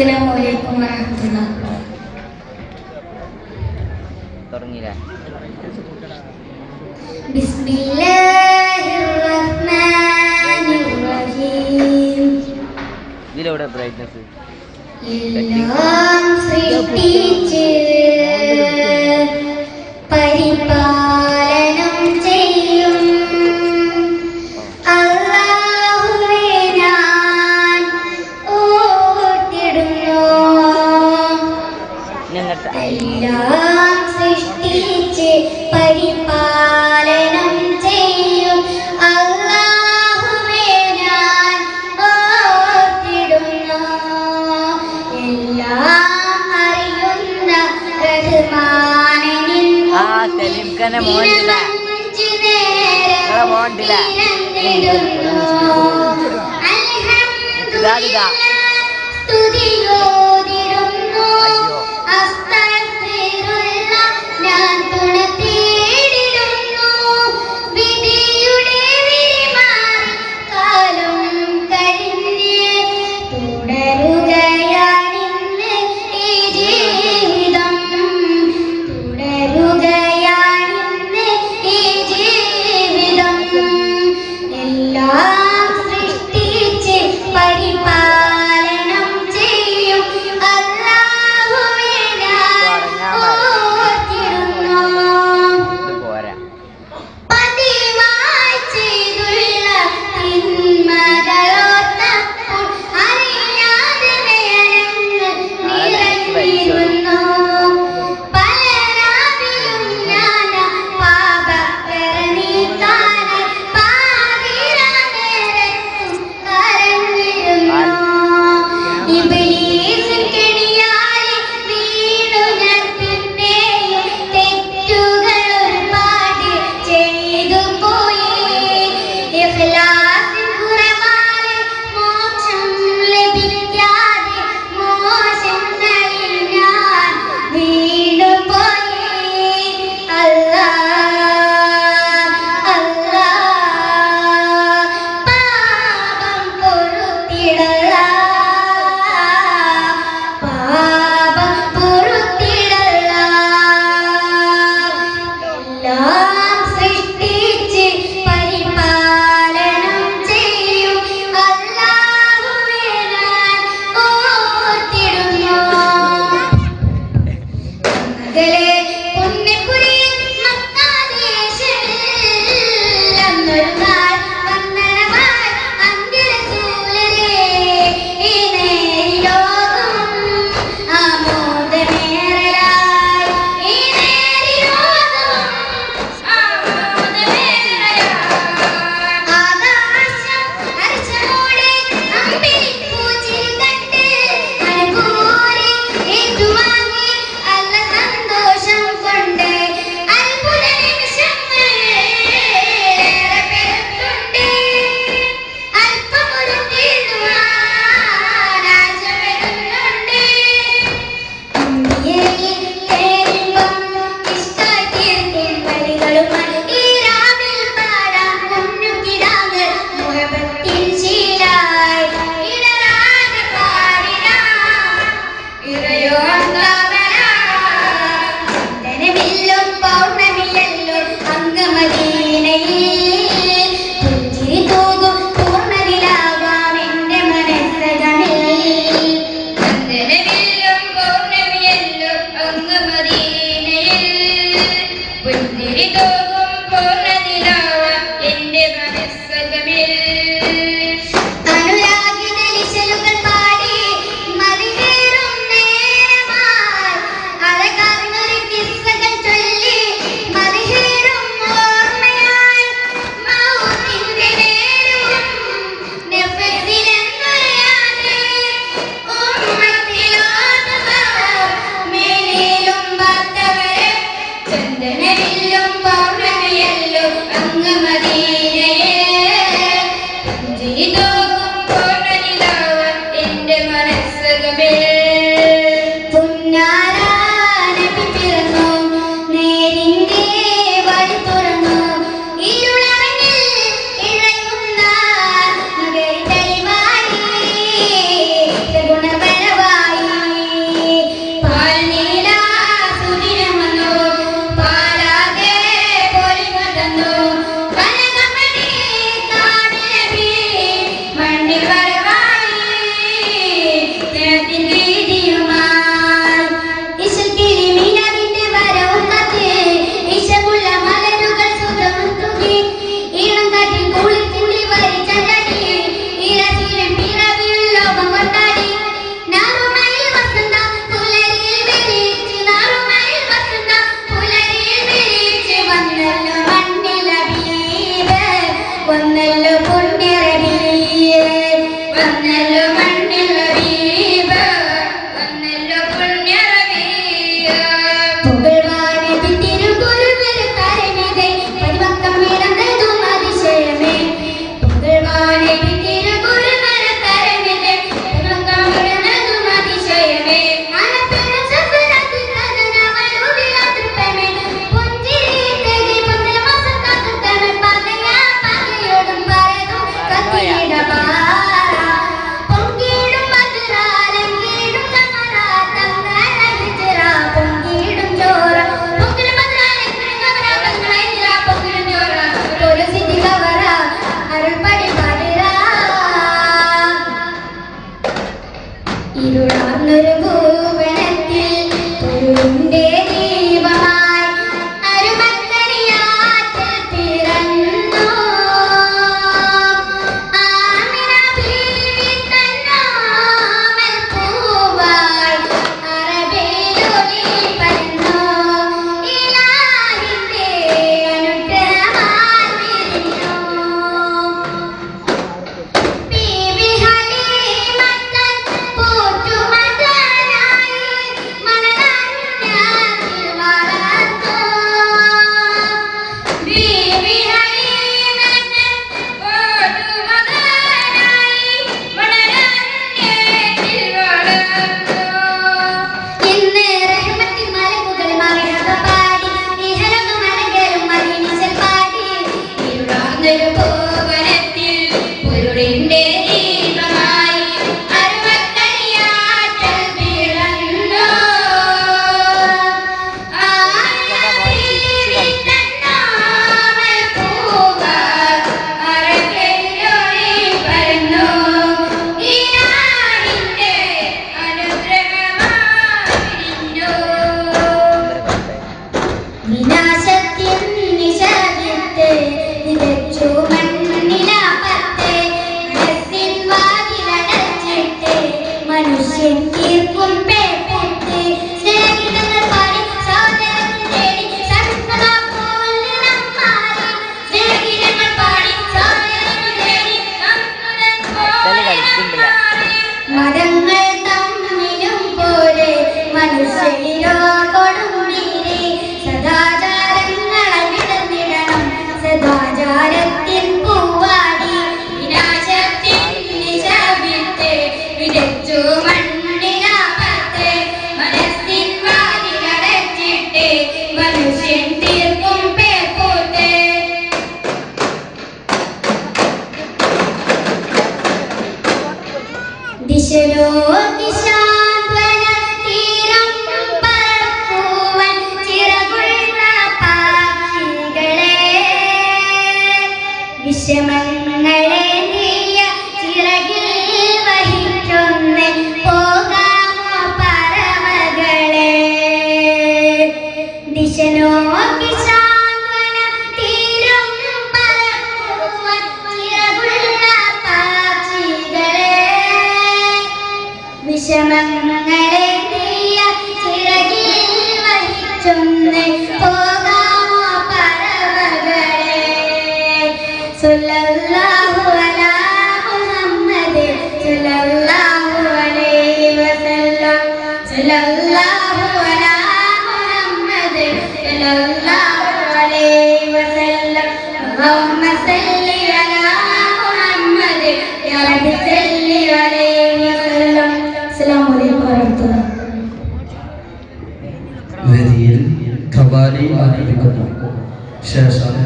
അസ്സലാമു അലൈക്കും റഹ്മാനിർ റഹീം ഇതിലെവിടെ ബ്രൈറ്റ്നസ് എല്ലാം ടീച്ചർ 誰だ Argentina. 이를 안내고 over and ഞങ്ങളെ പ്രിയ ചിറകിൽ വഹിച്ചൊന്ന് പോകാമോ പറവകളെ? സുലല്ലാഹു അലാ മുഹമ്മദ് സുലല്ലാഹു അലൈഹി വസല്ലം. സുലല്ലാഹു അലാ മുഹമ്മദ് സുലല്ലാഹു അലൈഹി വസല്ലം. اللهم صل Al-Bukhari